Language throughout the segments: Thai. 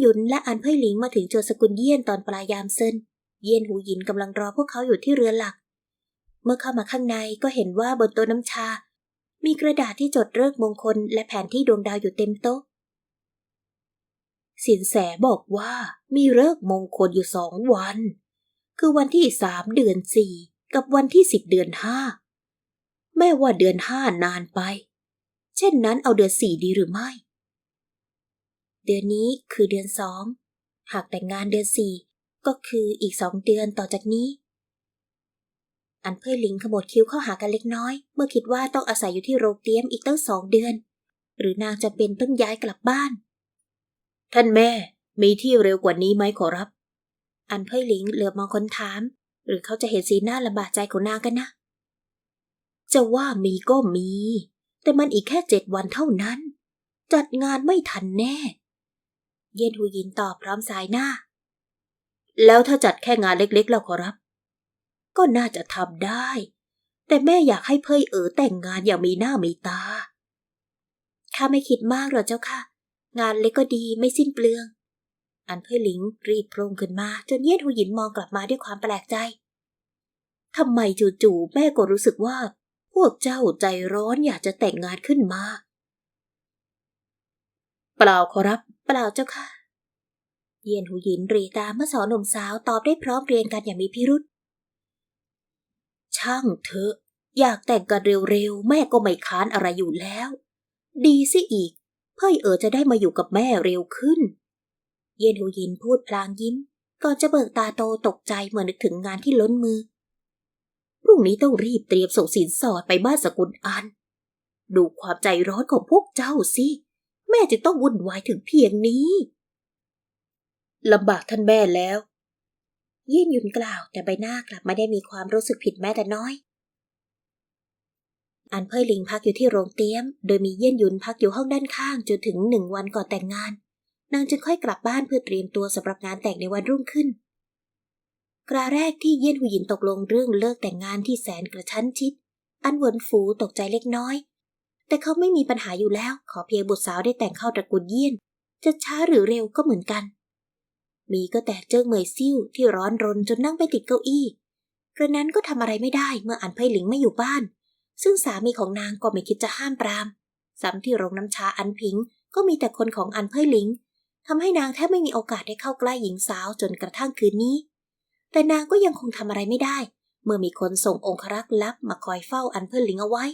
หยุนและอันเพ่ยหลิงมาถึงโจสกุลเยี่ยนตอนปลายยามเซินเยี่ยนหูหยินกำลังรอพวกเขาอยู่ที่เรือหลัก เมื่อเข้ามาข้างในก็เห็นว่าบนโต๊ะน้ำชา มีกระดาษที่จดเลิกมงคลและแผนที่ดวงดาวอยู่เต็มโต๊ะ สินแสบอกว่ามีเลิกมงคลอยู่สองวัน คือวันที่สามเดือนสี่กับวันที่สิบเดือนห้าแม่ว่าเดือนห้านานไป เช่นนั้นเอาเดือนสี่ดีหรือไม่ เดือนนี้คือเดือนสอง หากแต่งงานเดือนสี่ก็คืออีกสองเดือนต่อจากนี้ อันเพื่อลิงขมวดคิ้วเข้าหากันเล็กน้อย เมื่อคิดว่าต้องอาศัยอยู่ที่โรงเตรียมอีกตั้งสองเดือน หรือนางจะเป็นต้องย้ายกลับบ้าน ท่านแม่ มีที่เร็วกว่านี้ไหมขอรับ อันเพื่อลิงเหลือบมองคนถาม หรือเขาจะเห็นสีหน้าลำบากใจของนางกันนะ จะว่ามีก็มี แต่มันอีกแค่เจ็ดวันเท่านั้น จัดงานไม่ทันแน่ เย็นหูยินตอบพร้อมสายหน้า แล้วถ้าจัดแค่งานเล็กๆแล้วขอรับ ก็น่าจะทำได้ แต่แม่อยากให้เพยเอ๋อแต่งงานอย่างมีหน้ามีตา ข้าไม่คิดมากหรอกเจ้าค่ะ งานเล็กก็ดีไม่สิ้นเปลือง อันเพยหลิงรีบโพลงขึ้นมา จนเย็นหูยินมองกลับมาด้วยความแปลกใจทำไมจู่ๆแม่ก็รู้สึกว่า พวกเจ้าใจร้อนอยากจะแต่งงานขึ้นมา เปล่าขอรับ ปล่าเจ้าค่ะ เยียนหูหยินรีตาเมื่อสองหนุ่มสาวตอบได้พร้อมเรียงกันอย่างมีพิรุษ ช่างเถอะ อยากแต่งกันเร็วๆ แม่ก็ไม่ค้านอะไรอยู่แล้ว ดีสิอีก เพ่ยเอ๋อจะได้มาอยู่กับแม่เร็วขึ้น เยียนหูหยินพูดพลางยิ้ม ก่อนจะเบิกตาโตตกใจเมื่อนึกถึงงานที่ล้นมือพรุ่งนี้ต้องรีบเตรียมส่งสินสอดไปบ้านสกุลอัน ดูความใจร้อนของพวกเจ้าสิ แม่จะต้องวุ่นวายถึงเพียงนี้ลำบากท่านแม่แล้ว เยี่ยนยุนกล่าวแต่ใบหน้ากลับไม่ได้มีความรู้สึกผิดแม้แต่น้อย อันเพ่ยลิงพักอยู่ที่โรงเตี้ยม โดยมีเยี่ยนยุนพักอยู่ห้องด้านข้างจนถึงหนึ่งวันก่อนแต่งงาน นางจึงค่อยกลับบ้านเพื่อเตรียมตัวสำหรับงานแต่งในวันรุ่งขึ้นกราแรกที่เยี่ยนหูหยินตกลงเรื่องเลิกแต่งงานที่แสนกระชั้นชิด อันเหวินฟูตกใจเล็กน้อย แต่เขาไม่มีปัญหาอยู่แล้ว ขอเพียงบุตรสาวได้แต่งเข้าตระกูลเยี่ยน จะช้าหรือเร็วก็เหมือนกัน มีก็แต่เจิ้งเหมยซิ่วที่ร้อนรนจนนั่งไปติดเก้าอี้ กระนั้นก็ทำอะไรไม่ได้เมื่ออันไพหลิงไม่อยู่บ้าน ซึ่งสามีของนางก็ไม่คิดจะห้ามปรามซ้ำที่โรงน้ำชาอันพิงก็มีแต่คนของอันไพหลิงทำให้นางแทบไม่มีโอกาสได้เข้าใกล้หญิงสาวจนกระทั่งคืนนี้ แต่นางก็ยังคงทำอะไรไม่ได้ เมื่อมีคนส่งองครักษ์ลับมาคอยเฝ้าอันเพิหลิงเอาไว้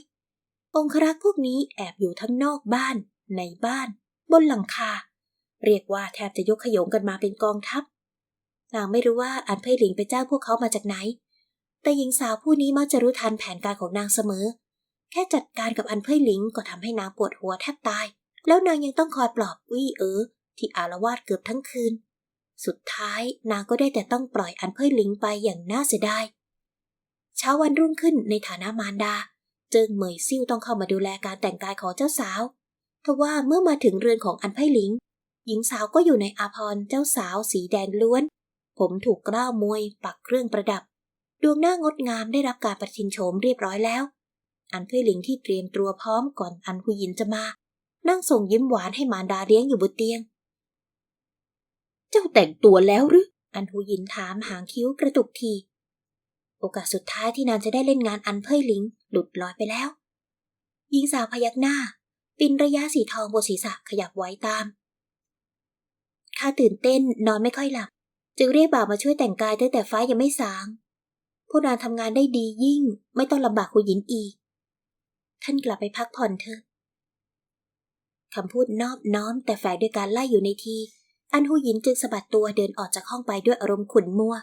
องครักษ์พวกนี้แอบอยู่ทั้งนอกบ้าน ในบ้าน บนหลังคา เรียกว่าแทบจะยกขยงกันมาเป็นกองทัพนางไม่รู้ว่าอันเพยหลิงไปจ้างพวกเขามาจากไหน แต่หญิงสาวผู้นี้มักจะรู้ทันแผนการของนางเสมอ แค่จัดการกับอันเพยหลิงก็ทำให้นางปวดหัวแทบตาย แล้วนางยังต้องคอยปลอบวี่เอ๋อที่อารวาสเกือบทั้งคืน สุดท้ายนางก็ได้แต่ต้องปล่อยอันเพยหลิงไปอย่างน่าเสียดาย เช้าวันรุ่งขึ้นในฐานะมารดา เจิงเหมยซิ่วต้องเข้ามาดูแลการแต่งกายของเจ้าสาว ทว่าเมื่อมาถึงเรือนของอันไพหลิง หญิงสาวก็อยู่ในอาภรเจ้าสาวสีแดงล้วน ผมถูกกล้าวมวยปักเครื่องประดับ ดวงหน้างดงามได้รับการประทินโฉมเรียบร้อยแล้ว อันไพหลิงที่เตรียมตัวพร้อมก่อนอันหุยินจะมา นั่งส่งยิ้มหวานให้มารดาเลี้ยงอยู่บนเตียง เจ้าแต่งตัวแล้วหรือ อันหุยินถามหางคิ้วกระตุกที โอกาสสุดท้ายที่นางจะได้เล่นงานอันเพยหลิง หลุดลอยไปแล้ว หญิงสาวพยักหน้า ปินระยะสีทองบนศีรษะขยับไว้ตาม ข้าตื่นเต้นนอนไม่ค่อยหลับ จึงเรียกบ่าวมาช่วยแต่งกายตั้งแต่ฟ้ายังไม่สางพวกนางทำงานได้ดียิ่ง ไม่ต้องลำบากคุณหญินอีก ท่านกลับไปพักผ่อนเถอะคำพูดนอบน้อมแต่แฝงด้วยการไล่อยู่ในที อันหูหยินจึงสะบัดตัวเดินออกจากห้องไปด้วยอารมณ์ขุ่นมัว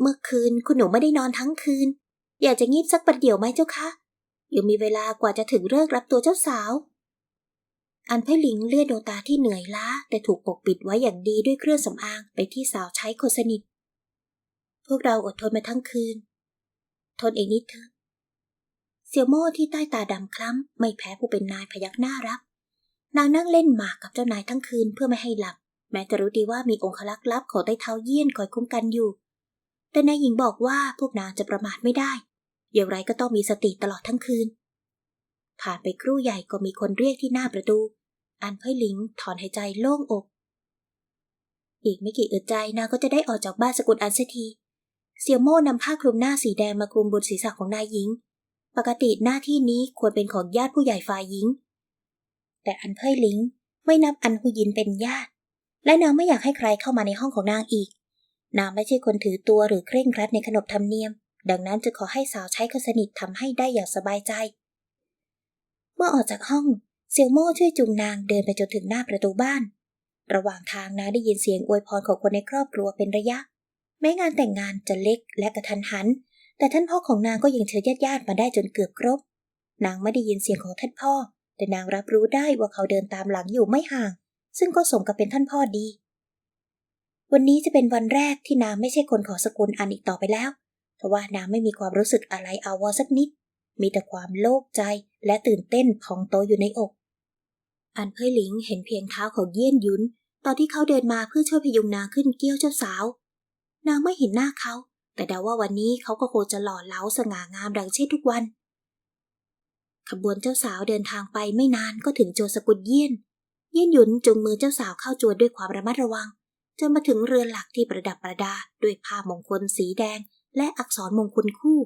เมื่อคืนคุณหนูไม่ได้นอนทั้งคืน อยากจะงีบสักประเดี๋ยวไหมเจ้าคะยังมีเวลากว่าจะถึงเลิกรับตัวเจ้าสาว อันไพหลิงเลือนดวงตาที่เหนื่อยล้า แต่ถูกปกปิดไว้อย่างดีด้วยเครื่องสำอางไปที่สาวใช้คนสนิท พวกเราอดทนมาทั้งคืน ทนเองนิดเถอะเสี่ยวโม่ที่ใต้ตาดำคล้ำ ไม่แพ้ผู้เป็นนายพยักหน้ารับ นางนั่งเล่นหมากกับเจ้านายทั้งคืนเพื่อไม่ให้หลับ แม้จะรู้ดีว่ามีองคลักษ์ลับของใต้เท้าเยี่ยนคอยคุ้มกันอยู่ แต่นายหญิงบอกว่าพวกนางจะประมาทไม่ได้ อย่างไรก็ต้องมีสติตลอดทั้งคืน ผ่านไปครู่ใหญ่ก็มีคนเรียกที่หน้าประตู อันเพ่ยหลิงถอนหายใจโล่งอก อีกไม่กี่อึดใจนางก็จะได้ออกจากบ้านสกุลอันเสียทีเสี่ยวโม่นำผ้าคลุมหน้าสีแดงมาคลุมบนศีรษะของนายหญิง ปกติหน้าที่นี้ควรเป็นของญาติผู้ใหญ่ฝ่ายหญิง แต่อันเพ่ยหลิงไม่นับอันหุยินเป็นญาติ และนางไม่อยากให้ใครเข้ามาในห้องของนางอีก นางไม่ใช่คนถือตัวหรือเคร่งครัดในขนบธรรมเนียม ดังนั้นจะขอให้สาวใช้คนสนิททำให้ได้อย่างสบายใจ เมื่อออกจากห้อง เซียวโม่ช่วยจูงนางเดินไปจนถึงหน้าประตูบ้าน ระหว่างทางนางได้ยินเสียงอวยพรของคนในครอบครัวเป็นระยะ แม้งานแต่งงานจะเล็กและกระทันหัน แต่ท่านพ่อของนางก็ยังเชิญญาติๆมาได้จนเกือบครบ นางไม่ได้ยินเสียงของท่านพ่อ แต่นางรับรู้ได้ว่าเขาเดินตามหลังอยู่ไม่ห่าง ซึ่งก็สมกับเป็นท่านพ่อดีวันนี้จะเป็นวันแรกที่นางไม่ใช่คนของสกุลอันอีกต่อไปแล้ว เพราะว่านางไม่มีความรู้สึกอะไรอาวรสักนิด มีแต่ความโล่งใจและตื่นเต้นพองโตอยู่ในอก อันเพ่ยหลิงเห็นเพียงเท้าของเยี่ยนยุนตอนที่เขาเดินมาเพื่อช่วยพยุงนางขึ้นเกี้ยวเจ้าสาว นางไม่เห็นหน้าเขา แต่เดาว่าวันนี้เขาก็คงจะหล่อเหลาสง่างามดังเช่นทุกวัน ขบวนเจ้าสาวเดินทางไปไม่นานก็ถึงโจสกุลเยี่ยน เยี่ยนหยุนจุงมือเจ้าสาวเข้าจวนด้วยความระมัดระวังจนมาถึงเรือนหลักที่ประดับประดาด้วยผ้ามงคลสีแดง และอักษรมงคลคู่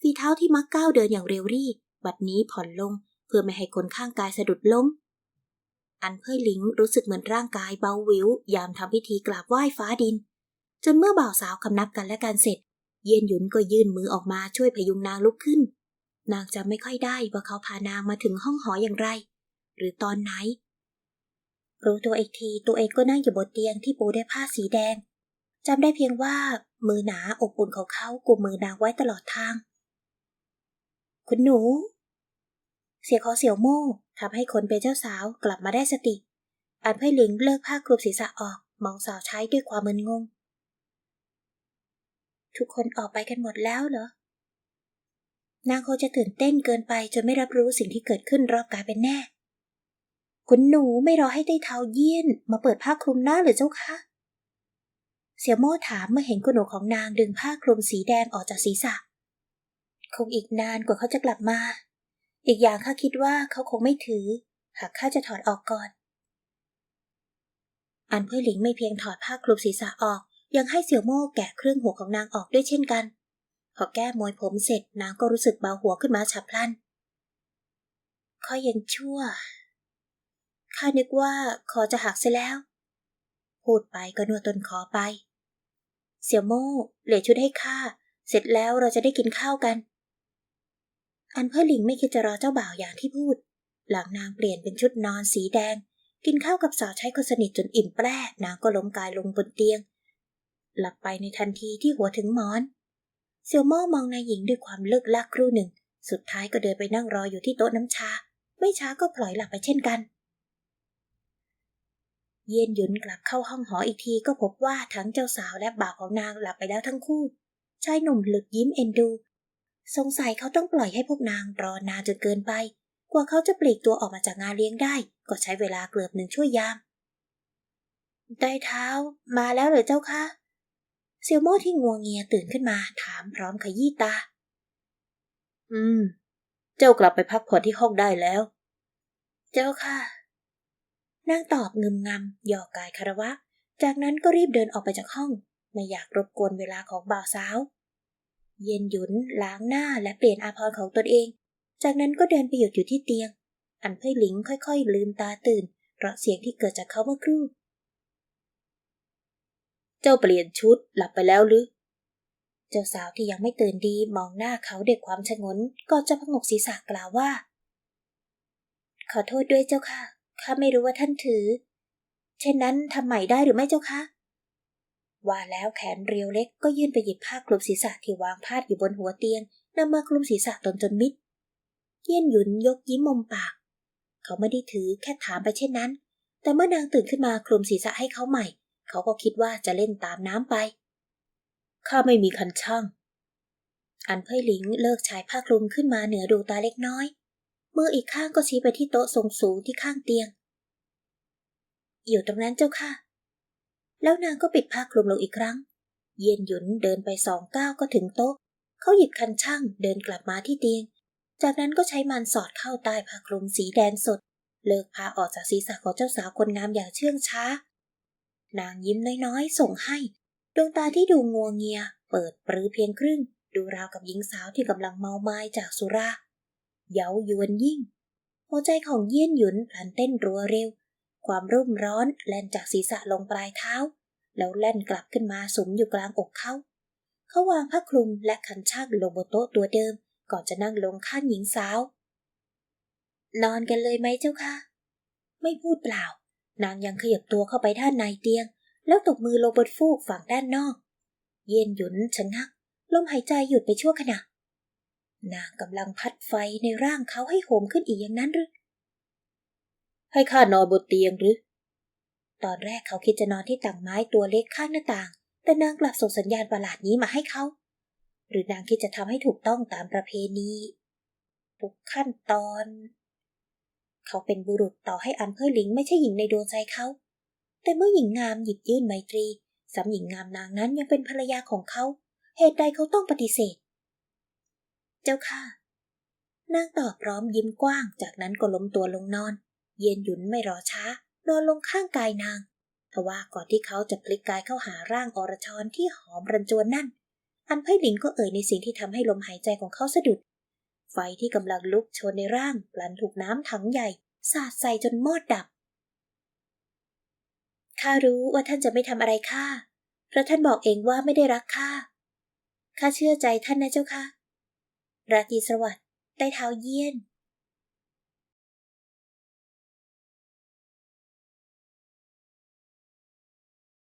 ฝีเท้าที่มักก้าวเดินอย่างเร็วรี่ บัดนี้ผ่อนลงเพื่อไม่ให้คนข้างกายสะดุดล้ม อันเพ่ยหลิงรู้สึกเหมือนร่างกายเบาวิวยามทำพิธีกราบไหว้ฟ้าดิน จนเมื่อบ่าวสาวคำนับกันและการเสร็จ เย็นหยุนก็ยื่นมือออกมาช่วยพยุงนางลุกขึ้น นางจำไม่ค่อยได้ว่าเขาพานางมาถึงห้องหออย่างไร หรือตอนไหนรู้ตัวอีกทีตัวเองก็นั่งอยู่บนเตียงที่ปูด้วยผ้าสีแดงจำได้เพียงว่า มือหนาอบอุ่นของเขากุมมือนางไว้ตลอดทาง คุณหนู เสียงของเสี่ยวโม่ทำให้คนเป็นเจ้าสาวกลับมาได้สติ อันเพ่หลิงเลิกผ้าคลุมศีรษะออกมองสาวใช้ด้วยความมึนงง ทุกคนออกไปกันหมดแล้วเหรอ นางคงจะตื่นเต้นเกินไปจนไม่รับรู้สิ่งที่เกิดขึ้นรอบกายเป็นแน่ คุณหนูไม่รอให้ได้เท้าเยี่ยน มาเปิดผ้าคลุมหน้าหรือเจ้าคะ เสี่ยโม่ถามเมื่อเห็นคุณหนูของนางดึงผ้าคลุมสีแดงออกจากศีรษะ คงอีกนานกว่าเขาจะกลับมา อีกอย่างข้าคิดว่าเขาคงไม่ถือ หากข้าจะถอดออกก่อน อันเพื่อหลิงไม่เพียงถอดผ้าคลุมศีรษะออก ยังให้เสี่ยโม่แกะเครื่องหัวของนางออกด้วยเช่นกัน พอแก้มวยผมเสร็จนางก็รู้สึกเบาหัวขึ้นมาฉับพลันข้อยังชั่ว ข้านึกว่าคอจะหักเสียแล้ว พูดไปก็นวดต้นคอไป เสี่ยวโม่เหลือชุดให้ข้า เสร็จแล้วเราจะได้กินข้าวกัน อันเพื่อหลิงไม่คิดจะรอเจ้าบ่าวอย่างที่พูด หลังนางเปลี่ยนเป็นชุดนอนสีแดง กินข้าวกับสาวใช้คนสนิทจนอิ่มแปรนางก็ล้มกายลงบนเตียง หลับไปในทันทีที่หัวถึงหมอน เสี่ยวโม่มองนายหญิงด้วยความเลิกลักครู่หนึ่ง สุดท้ายก็เดินไปนั่งรออยู่ที่โต๊ะน้ำชา ไม่ช้าก็ปล่อยหลับไปเช่นกัน เย็นหยุนกลับเข้าห้องหออีกทีก็พบว่าทั้งเจ้าสาวและบ่าวของนางหลับไปแล้วทั้งคู่ ชายหนุ่มหลึกยิ้มเอ็นดู สงสัยเขาต้องปล่อยให้พวกนางรอนานจนเกินไป กว่าเขาจะปลีกตัวออกมาจากงานเลี้ยงได้ ก็ใช้เวลาเกือบหนึ่งชั่วยาม ได้เท้ามาแล้วหรือเจ้าคะเซียวโม่ที่งัวงเงียตื่นขึ้นมาถามพร้อมขยี้ตา อืม เจ้ากลับไปพักผ่อนที่ห้องได้แล้ว เจ้าค่ะ นางตอบงึมงำหยอกกายคารวะ จากนั้นก็รีบเดินออกไปจากห้อง ไม่อยากรบกวนเวลาของบ่าวสาว เย็นหยุนล้างหน้าและเปลี่ยนอาภรณ์ของตนเอง จากนั้นก็เดินไปหยุดอยู่ที่เตียง อันเพ่ยหลิงค่อยๆ ลืมตาตื่น เพราะเสียงที่เกิดจากเขาเมื่อครู่ เจ้าเปลี่ยนชุดหลับไปแล้วหรือ เจ้าสาวที่ยังไม่ตื่นดีมองหน้าเขาด้วยความชงนก่อนจะพงกศีรษะกล่าวว่า ขอโทษด้วยเจ้าค่ะ ข้าไม่รู้ว่าท่านถือ เช่นนั้นทำใหม่ได้หรือไม่เจ้าคะ ว่าแล้วแขนเรียวเล็กก็ยื่นไปหยิบผ้าคลุมศีรษะที่วางพาดอยู่บนหัวเตียงนำมาคลุมศีรษะตนจนมิด เยี่ยนหยุนยกยิ้มมุมปาก เขาไม่ได้ถือแค่ถามไปเช่นนั้น แต่เมื่อนางตื่นขึ้นมาคลุมศีรษะให้เขาใหม่ เขาก็คิดว่าจะเล่นตามน้ำไป ข้าไม่มีคันช่าง อันเพ่ยหลิงเลิกชายผ้าคลุมขึ้นมาเหนือดวงตาเล็กน้อย มืออีกข้างก็ชี้ไปที่โต๊ะทรงสูงที่ข้างเตียง อยู่ตรงนั้นเจ้าค่ะ แล้วนางก็ปิดผ้าคลุมลงอีกครั้ง เย็นหยุนเดินไปสองก้าวก็ถึงโต๊ะ เขาหยิบคันช่างเดินกลับมาที่เตียง จากนั้นก็ใช้มันสอดเข้าใต้ผ้าคลุมสีแดงสด เลิกพาออกจากศีรษะของเจ้าสาวคนงามอย่างเชื่องช้า นางยิ้มน้อยๆ ส่งให้ ดวงตาที่ดูงัวเงีย เปิดปรือเพียงครึ่ง ดูราวกับหญิงสาวที่กำลังเมาไม้จากสุรา เย้ายวนยิ่ง หัวใจของเยี่ยนหยุนพลันเต้นรัวเร็ว ความรุ่มร้อนแล่นจากศีรษะลงปลายเท้า แล้วแล่นกลับขึ้นมาสมอยู่กลางอกเขา เขาวางผ้าคลุมและขันช่างลงบนโต๊ะตัวเดิม ก่อนจะนั่งลงข้างหญิงสาว นอนกันเลยไหมเจ้าคะ ไม่พูดเปล่า นางยังขยับตัวเข้าไปด้านในเตียง แล้วตบมือลงบนฟูกฝั่งด้านนอก เย็นหยุนชะงักลมหายใจหยุดไปชั่วขณะ นางกำลังพัดไฟในร่างเขาให้โหมขึ้นอีกอย่างนั้นหรือ ให้ข้านอนบนเตียงหรือ ตอนแรกเขาคิดจะนอนที่ต่างไม้ตัวเล็กข้างหน้าต่าง แต่นางกลับส่งสัญญาณประหลาดนี้มาให้เขา หรือนางคิดจะทำให้ถูกต้องตามประเพณีทุกขั้นตอน เขาเป็นบุรุษต่อให้อันเพอร์ลิงไม่ใช่หญิงในดวงใจเขา แต่เมื่อหญิงงามหยิบยื่นไมตรีสำหญิงงามนางนั้นยังเป็นภรรยาของเขา เหตุใดเขาต้องปฏิเสธ เจ้าค่ะ นางตอบพร้อมยิ้มกว้าง จากนั้นก็ล้มตัวลงนอน เย็นหยุนไม่รอช้า นอนลงข้างกายนาง ทว่าก่อนที่เขาจะพลิกกายเข้าหาร่างอรชรที่หอมรันจวนนั่น อันไพ่ลินก็เอ่ยในสิ่งที่ทำให้ลมหายใจของเขาสะดุด ไฟที่กำลังลุกโชนในร่างพลันถูกน้ำถังใหญ่ สาดใส่จนมอดดับ ข้ารู้ว่าท่านจะไม่ทำอะไรข้า เพราะท่านบอกเองว่าไม่ได้รักข้าข้าเชื่อใจท่านนะเจ้าค่ะ ราตรีสวัสดิ์ใต้เท้าเยี่ยน